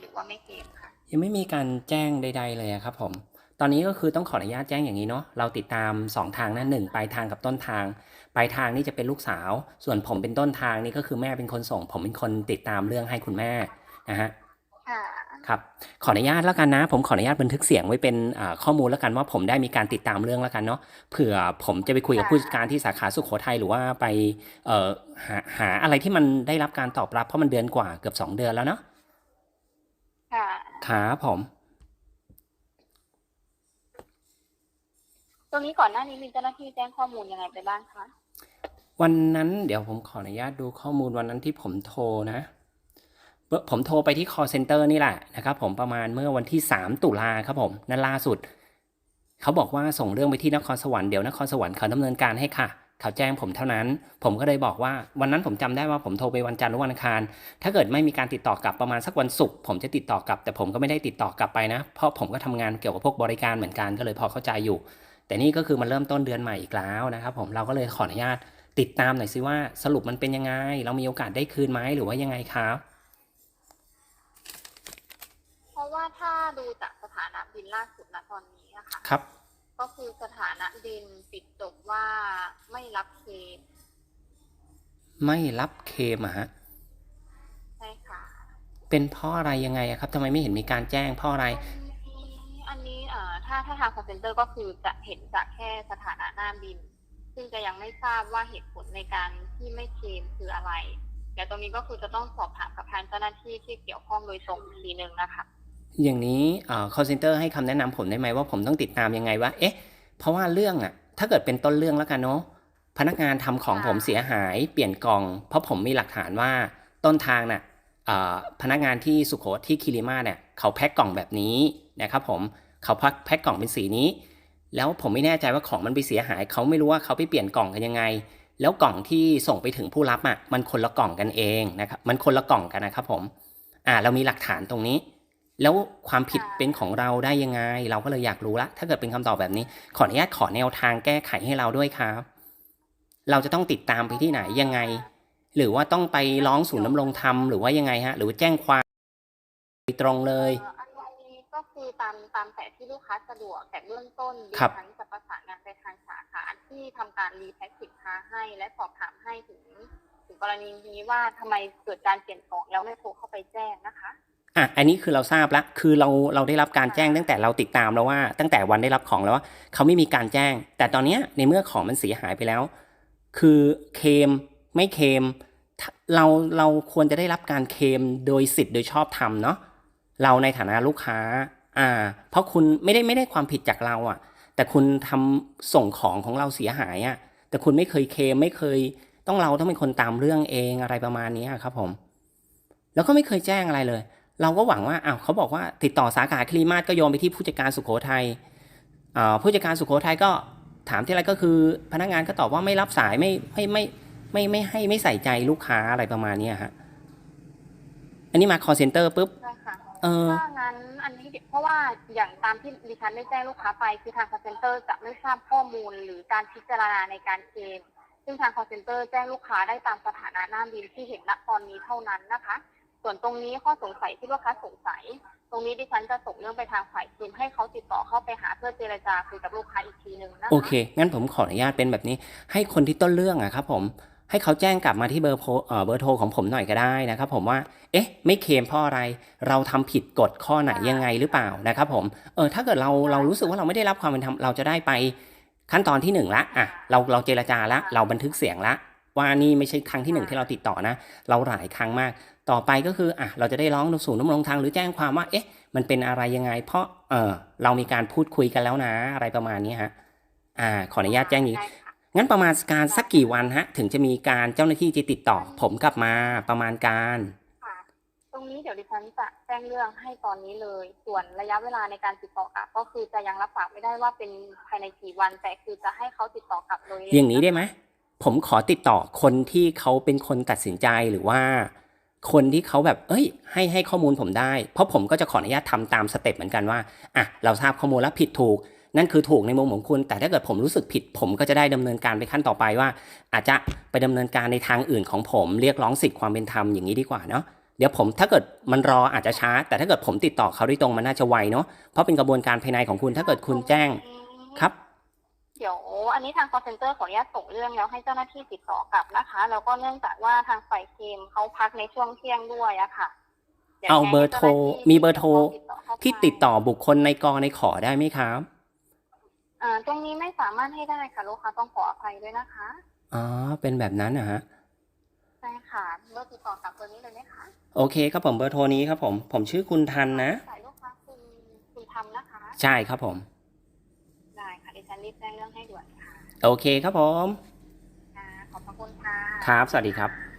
หรือว่าไม่เคลมค่ะ ยังไม่มีการแจ้งใด ๆ เลยอะครับผม ตอนนี้ก็คือต้องขออนุญาตแจ้งอย่างนี้เนาะเราติดตาม 2 ทางนะหนึ่งปลายทางกับต้นทางปลายทางนี่จะเป็นลูกสาว ส่วนผมเป็นต้นทางนี่ก็คือแม่เป็นคนส่ง ผมเป็นคนติดตามเรื่องให้คุณแม่นะฮะค่ะครับขออนุญาตแล้วกันนะ ผมขออนุญาตบันทึกเสียงไว้เป็นอ่าข้อมูลแล้วกันว่าผมได้มีการติดตามเรื่องแล้วกันเนาะเผื่อผมจะไปคุยกับค่ะผู้จัดการที่สาขาสุโขทัยหรือว่าไปเอ่อหาหาอะไรที่มันได้รับการตอบรับเพราะมันเดือนกว่าเกือบสองเดือนแล้วเนาะ ค่ะครับผม ตรงนี้ก่อนหน้านี้มีเจ้าหน้าที่แจ้งข้อมูลยังไงไปบ้างคะวันนั้นเดี๋ยวผมขออนุญาตดูข้อมูลวันนั้นที่ผมโทรนะเมื่อผมโทรไปที่ call center นี่แหละนะครับผมประมาณเมื่อวันที่ 3 ตุลาครับผมนั่นล่าสุด เขาบอกว่าส่งเรื่องไปที่นครสวรรค์เดี๋ยวนครสวรรค์เขาดำเนินการให้ค่ะ เขาแจ้งผมเท่านั้น ผมก็เลยบอกว่าวันนั้นผมจำได้ว่าผมโทรไปวันจันทร์หรือวันอังคาร ถ้าเกิดไม่มีการติดต่อกลับประมาณสักวันศุกร์ผมจะติดต่อกลับ แต่ผมก็ไม่ได้ติดต่อกลับไปนะ เพราะผมก็ทำงานเกี่ยวกับพวกบริการเหมือนกันก็เลยพอเข้าใจอยู่ แต่นี่ก็คือมันเริ่มต้นเดือนใหม่อีกแล้วนะครับ ผมเราก็เลยขออนุญาตติดตามหน่อยสิว่าสรุปมันเป็นยังไง เรามีโอกาสได้คืนไหมหรือว่ายังไงครับ เพราะว่าถ้าดูจากสถานะบินล่าสุดณตอนนี้อะค่ะครับ ก็คือสถานะบินปิดจบว่าไม่รับเคลมไม่รับเคลมอะฮะใช่ค่ะเป็นเพราะอะไรยังไงอะครับทำไมไม่เห็นมีการแจ้งเพราะอะไร อันนี้อันนี้เอ่อถ้าถ้าทาง call center ก็คือจะเห็นจากแค่สถานะหน้าบิน ซึ่งจะยังไม่ทราบว่าเหตุผลในการที่ไม่เคลมคืออะไรเดี๋ยวตรงนี้ก็คือจะต้องสอบถามกับทางเจ้าหน้าที่ที่เกี่ยวข้องโดยตรงอีกทีหนึ่งนะคะ อย่างนี้เอ่อ call center ให้คำแนะนำผมได้ไหมว่าผมต้องติดตามยังไงว่า เอ๊ะ เพราะว่าเรื่องอะถ้าเกิดเป็นต้นเรื่องแล้วกันเนาะ พนักงานทำของค่ะผมเสียหาย เปลี่ยนกล่อง เพราะผมมีหลักฐานว่าต้นทางน่ะเอ่อพนักงานที่สุโขที่คิริมาเนี่ยเขาแพ็คกล่องแบบนี้นะครับผม เขาแพ็คแพ็คกล่องเป็นสีนี้ แล้วผมไม่แน่ใจว่าของมันไปเสียหาย เขาไม่รู้ว่าเขาไปเปลี่ยนกล่องกันยังไง แล้วกล่องที่ส่งไปถึงผู้รับอะ มันคนละกล่องกันเองนะครับ มันคนละกล่องกันนะครับผม อ่า เรามีหลักฐานตรงนี้ แล้วความผิดค่ะเป็นของเราได้ยังไง เราก็เลยอยากรู้ละ ถ้าเกิดเป็นคำตอบแบบนี้ ขออนุญาตขอแนวทางแก้ไขให้เราด้วยครับ เราจะต้องติดตามไปที่ไหนยังไง หรือว่าต้องไปร้องศูนย์ดำรงธรรมหรือว่ายังไงฮะ หรือว่าแจ้งความโดยตรงเลยเอ่ออันนี้ก็คือตามตามแต่ที่ลูกค้าสะดวกแต่เบื้องต้นดิครับฉันจะประสานงานไปทางสาขาที่ทำการรีแพ็คสินค้าให้ และสอบถามให้ถึง ถึงกรณีนี้ว่าทำไมเกิดการเปลี่ยนของแล้วไม่โทรเข้าไปแจ้งนะคะ อะอันนี้คือเราทราบแล้วคือเราเราได้รับการแจ้งตั้งแต่เราติดตามแล้วว่า ตั้งแต่วันได้รับของแล้วว่าเขาไม่มีการแจ้ง แต่ตอนเนี้ยในเมื่อของมันเสียหายไปแล้ว คือเคลมไม่เคลมถ้าเราเราควรจะได้รับการเคลมโดยสิทธิ์โดยชอบธรรมเนาะเราในฐานะลูกค้า อ่า เพราะคุณไม่ได้ไม่ได้ความผิดจากเราอะ่ะ แต่คุณทำส่งของของเราเสียหายอะ่ะ แต่คุณไม่เคยเคลมไม่เคยต้องเราต้องเป็นคนตามเรื่องเองอะไรประมาณนี้ครับผม แล้วก็ไม่เคยแจ้งอะไรเลย เราก็หวังว่าอ้าวเขาบอกว่าติดต่อสาขาคลีมาศก็โยนไปที่ผู้จัดการสุโขทัยอ่าผู้จัดการสุโขทัยก็ถามที่อะไรก็คือ พนักงานก็ตอบว่าไม่รับสายไม่ไม่ไม่ไม่ไม่ให้ไม่ใส่ใจลูกค้าอะไรประมาณเนี้ยฮะอันนี้มา call center ปุ๊บใช่ค่ะเออถ้างั้นอันนี้เดี๋ยวเพราะว่าอย่างตามที่ดิฉันได้แจ้งลูกค้าไปคือทาง call center จะไม่ทราบข้อมูลหรือการพิจารณาในการเคลมซึ่งทาง call center แจ้งลูกค้าได้ตามสถานะหน้าบินที่เห็นณตอนนี้เท่านั้นนะคะ ส่วนตรงนี้ข้อสงสัยที่ลูกค้าสงสัย ตรงนี้ดิฉันจะส่งเรื่องไปทางฝ่ายคืนให้เขาติดต่อเข้าไปหาเพื่อเจรจาคุยกับลูกค้าอีกทีหนึ่งนะคะโอเค งั้นผมขออนุญาตเป็นแบบนี้ ให้คนที่ต้นเรื่องอะครับผม ให้เขาแจ้งกลับมาที่เบอร์โพเอ่อเบอร์โทรของผมหน่อยก็ได้นะครับผมว่า เอ๊ะ ไม่เคลมเพราะอะไร เราทำผิดกฎข้อไหนยังไงหรือเปล่านะครับผม เออ ถ้าเกิดเราเรารู้สึกว่าเราไม่ได้รับความเป็นธรรม เราจะได้ไปขั้นตอนที่หนึ่งละ อะ เราเราเจรจาละ เราบันทึกเสียงละ ว่านี่ไม่ใช่ครั้งที่หนึ่งที่เราติดต่อนะ เราหลายครั้งมาก ต่อไปก็คืออะเราจะได้ร้องศูนย์ดำรงทางหรือแจ้งความว่า เอ๊ะ มันเป็นอะไรยังไง เพราะเออเรามีการพูดคุยกันแล้วนะ อะไรประมาณนี้ฮะอ่า ขออนุญาตแจ้งอย่างนี้ได้ค่ะงั้นประมาณการสักกี่วันฮะ ถึงจะมีการเจ้าหน้าที่จะติดต่อ ผมกลับมาประมาณการค่ะตรงนี้เดี๋ยวดิฉันจะแจ้งเรื่องให้ตอนนี้เลย ส่วนระยะเวลาในการติดต่อกลับ ก็คือจะยังรับปากไม่ได้ว่าเป็นภายในกี่วัน แต่คือจะให้เขาติดต่อกลับโดยเร็วอย่างนี้ได้ไหม ผมขอติดต่อคนที่เขาเป็นคนตัดสินใจหรือว่า คนที่เขาแบบ เอ้ย ให้ให้ข้อมูลผมได้ เพราะผมก็จะขออนุญาตทำตามสเต็ปเหมือนกันว่าอะเราทราบข้อมูลแล้วผิดถูก นั่นคือถูกในมุมของคุณ แต่ถ้าเกิดผมรู้สึกผิด ผมก็จะได้ดำเนินการไปขั้นต่อไปว่า อาจจะไปดำเนินการในทางอื่นของผม เรียกร้องสิทธิความเป็นธรรมอย่างนี้ดีกว่าเนาะเดี๋ยวผมถ้าเกิดมันรออาจจะช้า แต่ถ้าเกิดผมติดต่อเขาโดยตรงมันน่าจะไวเนาะเพราะเป็นกระบวนการภายในของคุณถ้าเกิดคุณแจ้งครับ เดี๋ยวอันนี้ทาง call center ขออนุญาตส่งเรื่องแล้วให้เจ้าหน้าที่ติดต่อกลับนะคะ แล้วก็เนื่องจากว่าทางฝ่ายเคลมเขาพักในช่วงเที่ยงด้วยอะค่ะดี๋ยวเอาให้เบอร์โทรจ้าหน้าที่มีเบอร์โทรติดต่อเข้าไปที่ติดต่อบุคคลในกอในขอได้ไหมครับ อ่า ตรงนี้ไม่สามารถให้ได้ค่ะลูกค้าต้องขออภัยด้วยนะคะ อ๋อ เป็นแบบนั้นนะฮะ ใช่ค่ะเบอร์ติดต่อกลับตัวนี้เลยไหมคะ โอเคครับผมเบอร์โทรนี้ครับผม ผมชื่อคุณทันนะสายลูกค้าคุณคุณทำนะคะ ใช่ครับผมได้ค่ะดิฉัน รีบแจ้งเรื่องให้ด่วนค่ะ โอเคครับผมค่ะขอบพระคุณค่ะ ครับ สวัสดีครับ